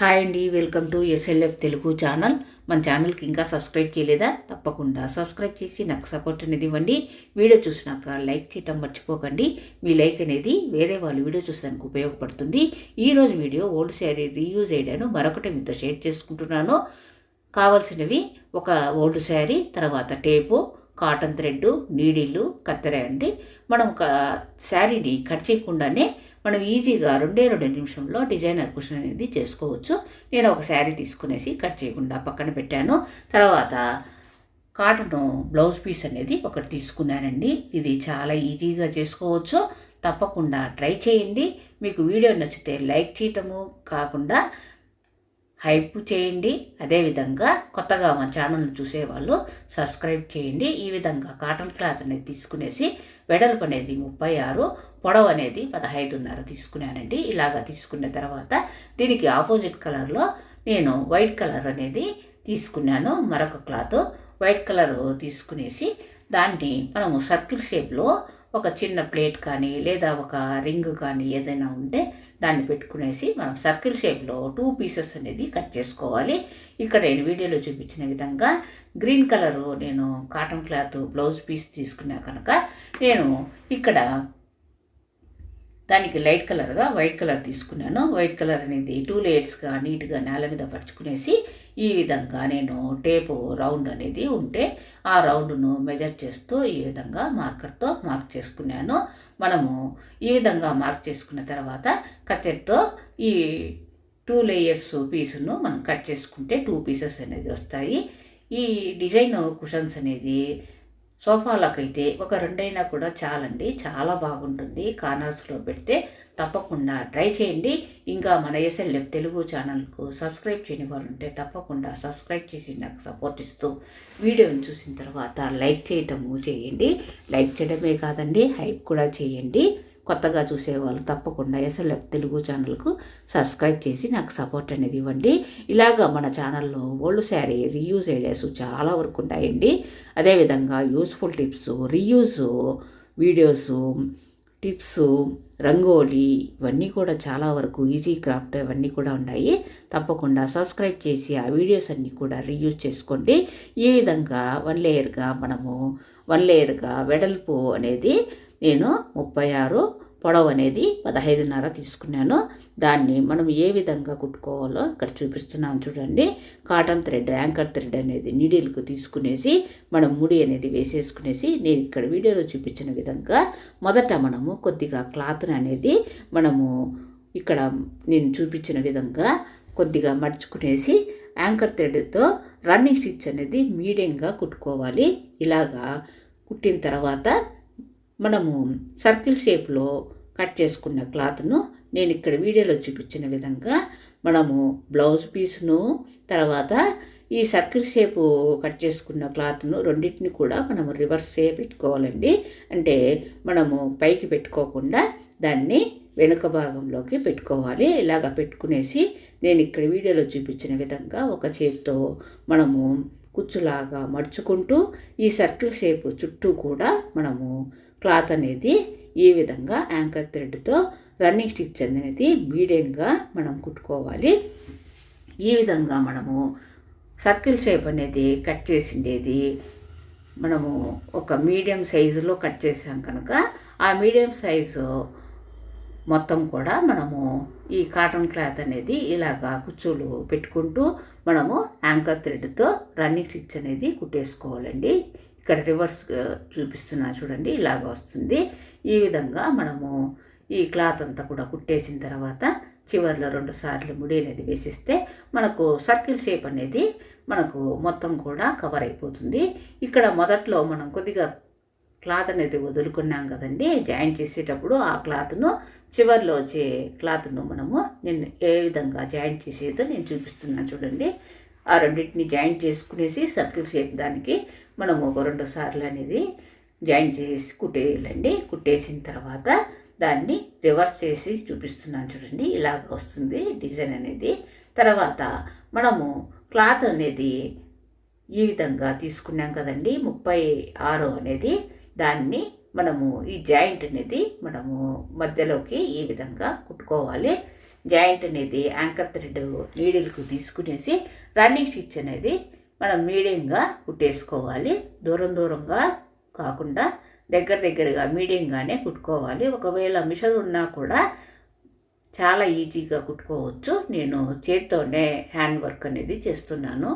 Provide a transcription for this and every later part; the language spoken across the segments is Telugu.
హాయ్ అండి welcome to SLF Telugu channel మన ఛానల్కి ఇంకా సబ్స్క్రైబ్ చేయలేదా? తప్పకుండా సబ్స్క్రైబ్ చేసి నాకు సపోర్ట్ అనేది ఇవ్వండి. వీడియో చూసినాక లైక్ చేయటం మర్చిపోకండి. మీ లైక్ అనేది వేరే వాళ్ళు వీడియో చూసడానికి ఉపయోగపడుతుంది. ఈరోజు వీడియో ఓల్డ్ శారీ రీయూజ్ అయ్యాను మరొకటి మీతో షేర్ చేసుకుంటున్నాను. కావాల్సినవి ఒక ఓల్డ్ శారీ తర్వాత టేపు కాటన్ థ్రెడ్ నీడిల్లు కత్తెర అండి. మనం ఒక శారీని కట్ చేయకుండానే మనం ఈజీగా రెండే రెండు నిమిషంలో డిజైనర్ కుషన్ అనేది చేసుకోవచ్చు. నేను ఒక శారీ తీసుకునేసి కట్ చేయకుండా పక్కన పెట్టాను. తర్వాత కాటన్ బ్లౌజ్ పీస్ అనేది ఒకటి తీసుకున్నానండి. ఇది చాలా ఈజీగా చేసుకోవచ్చు. తప్పకుండా ట్రై చేయండి. మీకు వీడియో నచ్చితే లైక్ చేయటము కాకుండా హైప్ చేయండి. అదేవిధంగా కొత్తగా మా ఛానల్ని చూసేవాళ్ళు సబ్స్క్రైబ్ చేయండి. ఈ విధంగా కాటన్ క్లాత్ అనేది తీసుకునేసి వెడల్పు అనేది ముప్పై ఆరు పొడవు అనేది పదహైదున్నర తీసుకున్నానండి. ఇలాగా తీసుకున్న తర్వాత దీనికి ఆపోజిట్ కలర్లో నేను వైట్ కలర్ అనేది తీసుకున్నాను. మరొక క్లాత్ వైట్ కలర్ తీసుకునేసి దాన్ని మనము సర్కిల్ షేప్లో ఒక చిన్న ప్లేట్ కానీ లేదా ఒక రింగ్ కానీ ఏదైనా ఉంటే దాన్ని పెట్టుకునేసి మనం సర్కిల్ షేప్లో టూ పీసెస్ అనేది కట్ చేసుకోవాలి. ఇక్కడ నేను వీడియోలో చూపించిన విధంగా గ్రీన్ కలరు నేను కాటన్ క్లాత్ బ్లౌజ్ పీస్ తీసుకున్నా కనుక నేను ఇక్కడ దానికి లైట్ కలర్గా వైట్ కలర్ తీసుకున్నాను. వైట్ కలర్ అనేది టూ లేయర్స్గా నీట్గా నేల మీద పరుచుకునేసి ఈ విధంగా నేను టేపు రౌండ్ అనేది ఉంటే ఆ రౌండ్ను మెజర్ చేస్తూ ఈ విధంగా మార్కర్తో మార్క్ చేసుకున్నాను. మనము ఈ విధంగా మార్క్ చేసుకున్న తర్వాత కత్తెరతో ఈ టూ లేయర్స్ పీసును మనం కట్ చేసుకుంటే టూ పీసెస్ అనేది వస్తాయి. ఈ డిజైన్ కుషన్స్ అనేది సోఫాలకైతే ఒక రెండైనా కూడా చాలండి. చాలా బాగుంటుంది. కార్నర్స్లో పెడితే తప్పకుండా ట్రై చేయండి. ఇంకా మన ఎస్ఎల్ఎఫ్ తెలుగు ఛానల్కు సబ్స్క్రైబ్ చేయని వారు ఉంటే తప్పకుండా సబ్స్క్రైబ్ చేసి నాకు సపోర్ట్ ఇస్తూ వీడియోని చూసిన తర్వాత లైక్ చేయటము చేయండి. లైక్ చేయడమే కాదండి హైప్ కూడా చేయండి. కొత్తగా చూసేవాళ్ళు తప్పకుండా ఎస్ఎల్ఎఫ్ తెలుగు ఛానల్కు సబ్స్క్రైబ్ చేసి నాకు సపోర్ట్ అనేది ఇవ్వండి. ఇలాగా మన ఛానల్లో ఓల్డ్ శారీ రీయూజ్ ఐడియాస్ చాలా వరకు ఉంటాయండి. అదేవిధంగా useful tips reuse videos tips rangoli ఇవన్నీ కూడా చాలా వరకు ఈజీ క్రాఫ్ట్ ఇవన్నీ కూడా ఉన్నాయి. తప్పకుండా సబ్స్క్రైబ్ చేసి ఆ వీడియోస్ అన్నీ కూడా రీయూజ్ చేసుకోండి. ఈ విధంగా వన్ లేయర్గా మనము వన్ లేయర్గా వెడల్పు అనేది నేను ముప్పై ఆరు పొడవు అనేది పదహైదున్నర తీసుకున్నాను. దాన్ని మనం ఏ విధంగా కుట్టుకోవాలో ఇక్కడ చూపిస్తున్నాను చూడండి. కాటన్ థ్రెడ్ యాంకర్ థ్రెడ్ అనేది నీడిల్కు తీసుకునేసి మనం ముడి అనేది వేసేసుకునేసి నేను ఇక్కడ వీడియోలో చూపించిన విధంగా మొదట మనము కొద్దిగా క్లాత్ని అనేది మనము ఇక్కడ నేను చూపించిన విధంగా కొద్దిగా మడుచుకునేసి యాంకర్ థ్రెడ్తో రన్నింగ్ స్టిచ్ అనేది మీడియంగా కుట్టుకోవాలి. ఇలాగా కుట్టిన తర్వాత మనము సర్కిల్ షేప్లో కట్ చేసుకున్న క్లాత్ను నేను ఇక్కడ వీడియోలో చూపించిన విధంగా మనము బ్లౌజ్ పీస్ను తర్వాత ఈ సర్కిల్ షేపు కట్ చేసుకున్న క్లాత్ను రెండింటిని కూడా మనము రివర్స్ చేయ పెట్టుకోవాలండి. అంటే మనము పైకి పెట్టుకోకుండా దాన్ని వెనుక భాగంలోకి పెట్టుకోవాలి. ఇలాగ పెట్టుకునేసి నేను ఇక్కడ వీడియోలో చూపించిన విధంగా ఒక చేతితో మనము కుచ్చులాగా మడుచుకుంటూ ఈ సర్కిల్ షేప్ చుట్టూ కూడా మనము క్లాత్ అనేది ఈ విధంగా యాంకర్ థ్రెడ్తో రన్నింగ్ స్టిచ్ అనేది మీడియంగా మనం కుట్టుకోవాలి. ఈ విధంగా మనము సర్కిల్ షేప్ అనేది కట్ చేసిండేది. మనము ఒక మీడియం సైజులో కట్ చేసాం కనుక ఆ మీడియం సైజు మొత్తం కూడా మనము ఈ కాటన్ క్లాత్ అనేది ఇలాగా కుచ్చులు పెట్టుకుంటూ మనము యాంకర్ థ్రెడ్తో రన్నింగ్ స్టిచ్ అనేది కుట్టేసుకోవాలండి. ఇక్కడ రివర్స్ చూపిస్తున్నా చూడండి ఇలాగ వస్తుంది. ఈ విధంగా మనము ఈ క్లాత్ అంతా కూడా కుట్టేసిన తర్వాత చివరిలో రెండు సార్లు ముడి అనేది వేసిస్తే మనకు సర్కిల్ షేప్ అనేది మనకు మొత్తం కూడా కవర్ అయిపోతుంది. ఇక్కడ మొదట్లో మనం కొద్దిగా క్లాత్ అనేది వదులుకున్నాం కదండి జాయింట్ చేసేటప్పుడు ఆ క్లాత్ను చివరిలో వచ్చే క్లాత్ను మనము నేను ఏ విధంగా జాయింట్ చేసేదో నేను చూపిస్తున్నాను చూడండి. ఆ రెండింటిని జాయింట్ చేసుకునేసి సర్కిల్ షేప్ దానికి మనము ఒక రెండు సార్లు అనేది జాయింట్ చేసి కుట్టేయాలండి. కుట్టేసిన తర్వాత దాన్ని రివర్స్ చేసి చూపిస్తున్నాను చూడండి. ఇలాగ వస్తుంది డిజైన్ అనేది. తర్వాత మనము క్లాత్ అనేది ఈ విధంగా తీసుకున్నాం కదండి. ముప్పై ఆరు అనేది దాన్ని మనము ఈ జాయింట్ అనేది మనము మధ్యలోకి ఈ విధంగా కుట్టుకోవాలి. జాయింట్ అనేది యాంకర్ థ్రెడ్ నీడిల్కు తీసుకునేసి రన్నింగ్ స్టిచ్ అనేది మనం మీడియంగా కుట్టేసుకోవాలి. దూరం దూరంగా కాకుండా దగ్గర దగ్గరగా మీడియంగానే కుట్టుకోవాలి. ఒకవేళ మిషన్ ఉన్నా కూడా చాలా ఈజీగా కుట్టుకోవచ్చు. నేను చేతితోనే హ్యాండ్ వర్క్ అనేది చేస్తున్నాను.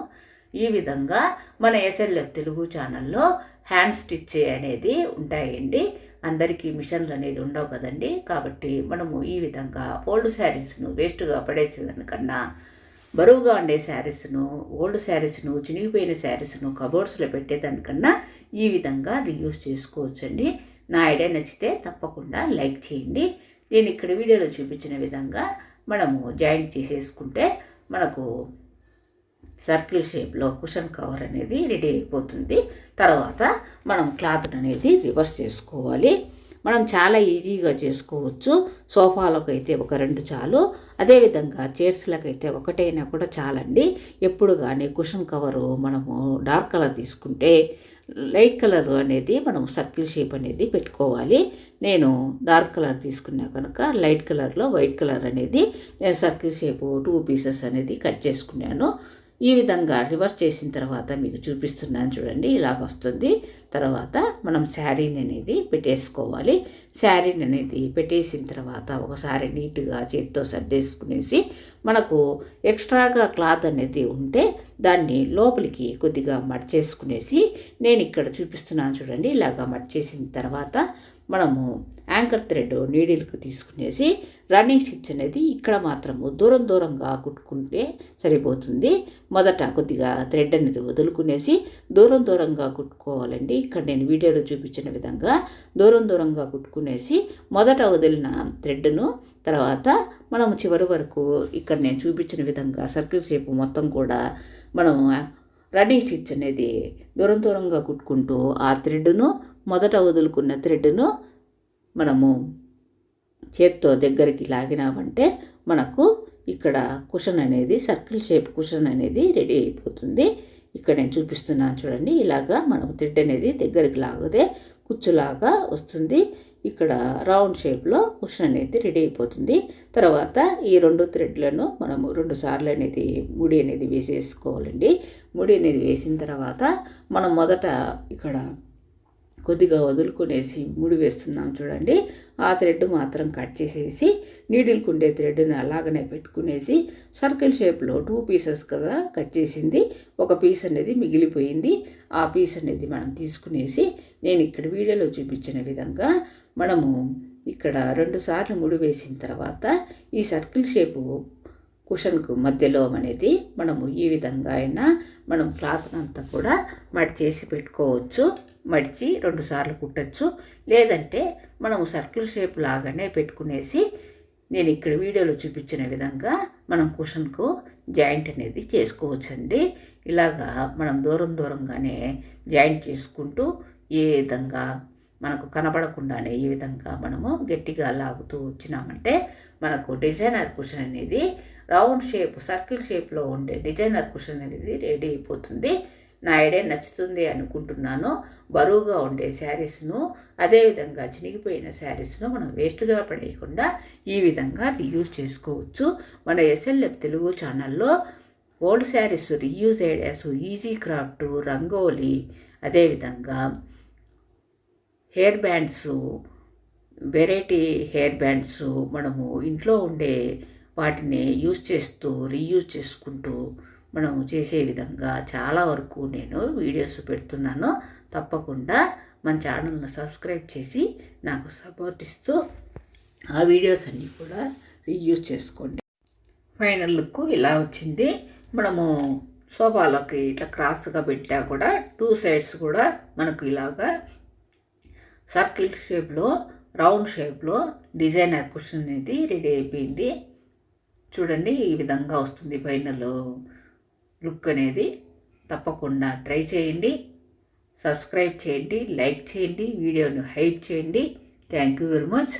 ఈ విధంగా మన ఎస్ఎల్ఎఫ్ తెలుగు ఛానల్లో హ్యాండ్ స్టిచ్ అనేది ఉంటాయండి. అందరికీ మిషన్లు అనేది ఉండవు కదండి. కాబట్టి మనము ఈ విధంగా ఓల్డ్ శారీస్ను వేస్ట్గా పడేసేదానికన్నా బరువుగా ఉండే శారీస్ను ఓల్డ్ శారీస్ను చినిగిపోయిన శారీస్ను కబోర్డ్స్లో పెట్టేదానికన్నా ఈ విధంగా రీయూస్ చేసుకోవచ్చండి. నా ఐడియా నచ్చితే తప్పకుండా లైక్ చేయండి. నేను ఇక్కడ వీడియోలో చూపించిన విధంగా మనము జాయింట్ చేసేసుకుంటే మనకు సర్కిల్ షేప్లో కుషన్ కవర్ అనేది రెడీ అయిపోతుంది. తర్వాత మనం క్లాత్ అనేది రివర్స్ చేసుకోవాలి. మనం చాలా ఈజీగా చేసుకోవచ్చు. సోఫాలకు అయితే ఒక రెండు చాలు. అదేవిధంగా చైర్స్లకు అయితే ఒకటైనా కూడా చాలండి. ఎప్పుడు కానీ కుషన్ కవరు మనము డార్క్ కలర్ తీసుకుంటే లైట్ కలర్ అనేది మనం సర్కిల్ షేప్ అనేది పెట్టుకోవాలి. నేను డార్క్ కలర్ తీసుకున్నా కనుక లైట్ కలర్లో వైట్ కలర్ అనేది నేను సర్కిల్ షేపు టూ పీసెస్ అనేది కట్ చేసుకున్నాను. ఈ విధంగా రివర్స్ చేసిన తర్వాత మీకు చూపిస్తున్నాను చూడండి ఇలాగ వస్తుంది. తర్వాత మనం శారీని అనేది పెట్టేసుకోవాలి. శారీని అనేది పెట్టేసిన తర్వాత ఒకసారి నీట్గా చేతితో సర్దేసుకునేసి మనకు ఎక్స్ట్రాగా క్లాత్ అనేది ఉంటే దాన్ని లోపలికి కొద్దిగా మడిచేసుకునేసి నేను ఇక్కడ చూపిస్తున్నాను చూడండి ఇలాగా మడిచేసిన తర్వాత మనము యాంకర్ థ్రెడ్ నీడిల్కి తీసుకునేసి రన్నింగ్ స్టిచ్ అనేది ఇక్కడ మాత్రము దూరం దూరంగా కుట్టుకుంటే సరిపోతుంది. మొదట కొద్దిగా థ్రెడ్ అనేది వదులుకునేసి దూరం దూరంగా కుట్టుకోవాలండి. ఇక్కడ నేను వీడియోలో చూపించిన విధంగా దూరం దూరంగా కుట్టుకునేసి మొదట వదిలిన థ్రెడ్ను తర్వాత మనం చివరి వరకు ఇక్కడ నేను చూపించిన విధంగా సర్కిల్ షేప్ మొత్తం కూడా మనం రన్నింగ్ స్టిచ్ అనేది దూరం దూరంగా కుట్టుకుంటూ ఆ థ్రెడ్ను మొదట వదులుకున్న థ్రెడ్ను మనము చేత్తో దగ్గరికి లాగినామంటే మనకు ఇక్కడ కుషన్ అనేది సర్కిల్ షేప్ కుషన్ అనేది రెడీ అయిపోతుంది. ఇక్కడ నేను చూపిస్తున్నాను చూడండి ఇలాగా మనం థ్రెడ్ అనేది దగ్గరికి లాగితే కుచ్చులాగా వస్తుంది. ఇక్కడ రౌండ్ షేప్లో కుషన్ అనేది రెడీ అయిపోతుంది. తర్వాత ఈ రెండు థ్రెడ్లను మనము రెండు సార్లు అనేది ముడి అనేది వేసేసుకోవాలండి. ముడి అనేది వేసిన తర్వాత మనం మొదట ఇక్కడ కొద్దిగా వదులుకునేసి ముడి వేస్తున్నాం చూడండి. ఆ థ్రెడ్ మాత్రం కట్ చేసేసి నీడిల్కి ఉండే థ్రెడ్ని అలాగనే పెట్టుకునేసి సర్కిల్ షేప్లో టూ పీసెస్ కదా కట్ చేసింది. ఒక పీస్ అనేది మిగిలిపోయింది. ఆ పీస్ అనేది మనం తీసుకునేసి నేను ఇక్కడ వీడియోలో చూపించిన విధంగా మనము ఇక్కడ రెండు సార్లు ముడి వేసిన తర్వాత ఈ సర్కిల్ షేపు కుషన్కు మధ్యలో అనేది మనము ఈ విధంగా అయినా మనం క్లాత్ అంతా కూడా మడిచేసి పెట్టుకోవచ్చు. మడిచి రెండు సార్లు కుట్టచ్చు. లేదంటే మనము సర్కిల్ షేప్ లాగానే పెట్టుకునేసి నేను ఇక్కడ వీడియోలో చూపించిన విధంగా మనం కుషన్కు జాయింట్ అనేది చేసుకోవచ్చండి. ఇలాగా మనం దూరం దూరంగానే జాయింట్ చేసుకుంటూ ఏ విధంగా మనకు కనబడకుండానే ఈ విధంగా మనము గట్టిగా లాగుతూ వచ్చినామంటే మనకు డిజైనర్ కుషన్ అనేది రౌండ్ షేప్ సర్కిల్ షేప్లో ఉండే డిజైనర్ కుషన్ అనేది రెడీ అయిపోతుంది. నా ఐడియా నచ్చుతుంది అనుకుంటున్నాను. బరువుగా ఉండే శారీస్ను అదేవిధంగా చినిగిపోయిన శారీస్ను మనం వేస్ట్గా పడేయకుండా ఈ విధంగా రీయూజ్ చేసుకోవచ్చు. మన ఎస్ఎల్ఎఫ్ తెలుగు ఛానల్లో old saris reuse ideas easy craft rangoli అదేవిధంగా hair bands variety hair bands మనము ఇంట్లో ఉండే వాటిని యూజ్ చేస్తూ రీయూజ్ చేసుకుంటూ మనం చేసే విధంగా చాలా వరకు నేను వీడియోస్ పెడుతున్నాను. తప్పకుండా మన ఛానల్ని సబ్స్క్రైబ్ చేసి నాకు సపోర్ట్ ఇస్తూ ఆ వీడియోస్ అన్నీ కూడా రీయూజ్ చేసుకోండి. ఫైనల్ లుక్ ఇలా వచ్చింది. మనము సోఫాలోకి ఇట్లా క్రాస్గా పెట్టా కూడా టూ సైడ్స్ కూడా మనకు ఇలాగా సర్కిల్ షేప్లో రౌండ్ షేప్లో డిజైనర్ కుషన్ అనేది రెడీ అయిపోయింది. చూడండి ఈ విధంగా వస్తుంది ఫైనల్. లుక్ అనేది తప్పకుండా ట్రై చేయండి. సబ్స్క్రైబ్ చేయండి లైక్ చేయండి వీడియోను హైప్ చేయండి. Thank you very much.